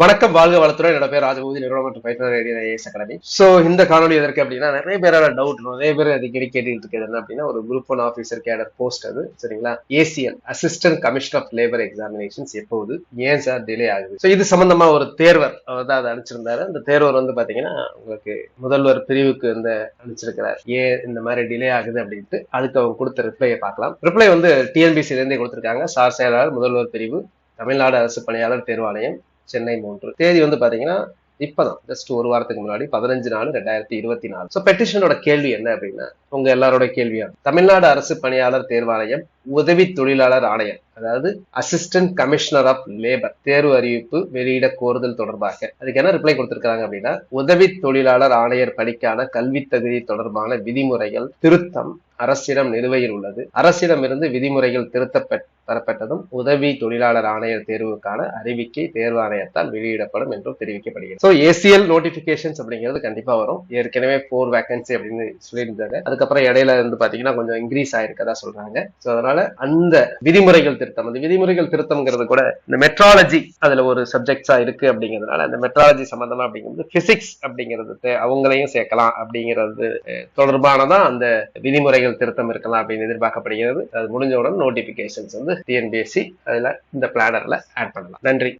வணக்கம் வாழ்க வளத்துறை என்னோட பேர் ராஜபூதி நிறுவனம் மற்றும் பயிற்சி ரேடியோ அகாடமி. ஸோ இந்த காணொலி எதற்கு அப்படின்னா நிறைய பேரோட டவுட் நிறைய பேர் அடிக்கடி கேட்டுட்டு இருக்கிறது என்ன அப்படின்னா ஒரு group one officer cadre post அது சரிங்களா? ACL assistant commission of labour examinations எப்போது? ஏன் சார் டிலே ஆகுது? ஸோ இது சம்பந்தமா ஒரு தேர்வர் அவர் தான் அதை அனுப்பிச்சிருந்தாரு. அந்த தேர்வர் வந்து பாத்தீங்கன்னா உங்களுக்கு முதல்வர் பிரிவுக்கு வந்து அனுப்பிச்சிருக்கிறார். ஏன் இந்த மாதிரி டிலே ஆகுது அப்படின்ட்டு அதுக்கு அவங்க கொடுத்த ரிப்ளையை பார்க்கலாம். ரிப்ளை வந்து டிஎன்பிசில இருந்தே கொடுத்திருக்காங்க. சார் செயலாளர் முதல்வர் பிரிவு தமிழ்நாடு அரசு பணியாளர் தேர்வாணையம் சென்னை மூன்று. தேதி வந்து பாத்தீங்கன்னா இப்பதான் ஜஸ்ட் ஒரு வாரத்துக்கு முன்னாடி பதினஞ்சு நாலு ரெண்டாயிரத்தி இருபத்தி நாலு. ஸோ பெட்டிஷனோட கேள்வி என்ன அப்படின்னா உங்க எல்லாரோட கேள்வியாகும். தமிழ்நாடு அரசு பணியாளர் தேர்வாணையம் உதவி தொழிலாளர் ஆணையம் அதாவது அசிஸ்டன்ட் கமிஷனர் ஆஃப் லேபர் தேர்வு அறிவிப்பு வெளியிட கோருதல் தொடர்பாக. அதுக்கு என்ன ரிப்ளை கொடுத்திருக்காங்க அப்படின்னா உதவி தொழிலாளர் ஆணையர் பணிக்கான கல்வி தகுதி தொடர்பான விதிமுறைகள் திருத்தம் அரசிடம் நிலுவையில் உள்ளது. அரசிடமிருந்து விதிமுறைகள் திருத்தப்பட் பெறப்பட்டதும் உதவி தொழிலாளர் ஆணையர் தேர்வுக்கான அறிவிக்கை தேர்வாணையத்தால் வெளியிடப்படும் என்றும் தெரிவிக்கப்படுகிறது. ஸோ ஏசிஎல் நோட்டிபிகேஷன்ஸ் அப்படிங்கிறது கண்டிப்பா வரும். ஏற்கனவே ஃபோர் வேகன்சி அப்படின்னு சொல்லியிருந்தாங்க அதுக்கப்புறம் இடையில இருந்து பாத்தீங்கன்னா கொஞ்சம் இன்க்ரீஸ் ஆயிருக்கதா சொல்றாங்க. ஸோ அதனால அந்த விதிமுறைகள் திருத்தம். அந்த விதிமுறைகள் திருத்தம்ங்கிறது கூட இந்த மெட்ராலஜி அதுல ஒரு சப்ஜெக்ட்ஸா இருக்கு அப்படிங்கிறதுனால அந்த மெட்ராலஜி சம்பந்தமா அப்படிங்கிறது பிசிக்ஸ் அப்படிங்கிறது அவங்களையும் சேர்க்கலாம் அப்படிங்கிறது தொடர்பானதான் அந்த விதிமுறைகள் திருத்தம் இருக்கலாம் அப்படின்னு எதிர்பார்க்கப்படுகிறது. அது முடிஞ்சவுடன் நோட்டிபிகேஷன்ஸ் வந்து டிஎன்பிஎஸ்சி அதுல இந்த பிளானர்ல ஆட் பண்ணலாம். நன்றி.